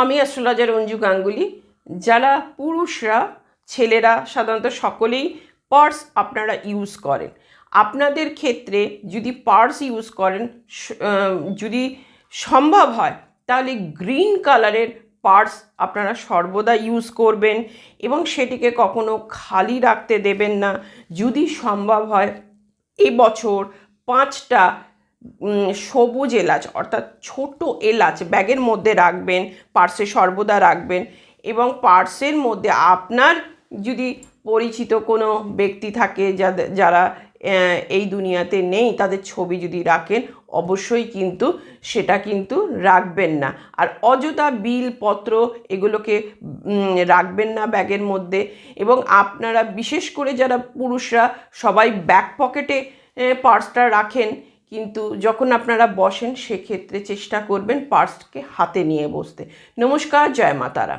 আমি অ্যাস্ট্রোলজার অঞ্জু গাঙ্গুলি। যারা পুরুষরা, ছেলেরা, সাধারণত সকলেই পার্স আপনারা ইউজ করেন। আপনাদের ক্ষেত্রে যদি পার্স ইউজ করেন যদি সম্ভব হয়, তাহলে গ্রিন কালারের পার্স আপনারা সর্বদা ইউজ করবেন এবং সেটিকে কখনো খালি রাখতে দেবেন না। যদি সম্ভব হয় এবছর পাঁচটা সবুজ এলাচ, অর্থাৎ ছোট এলাচ ব্যাগের মধ্যে রাখবেন, পার্সে সর্বদা রাখবেন এবং পার্সের মধ্যে আপনার যদি পরিচিত কোনো ব্যক্তি থাকে যাদের যারা এই দুনিয়াতে নেই, তাদের ছবি যদি রাখেন, অবশ্যই কিন্তু সেটা কিন্তু রাখবেন না। আর অযথা বিল, পত্র এগুলোকে রাখবেন না ব্যাগের মধ্যে এবং আপনারা বিশেষ করে যারা পুরুষরা সবাই ব্যাক পকেটে পার্সটা রাখেন কিন্তু যখন আপনারা বসেন, সেক্ষেত্রে চেষ্টা করবেন পার্সকে হাতে নিয়ে বসতে। নমস্কার, জয় মা তারা।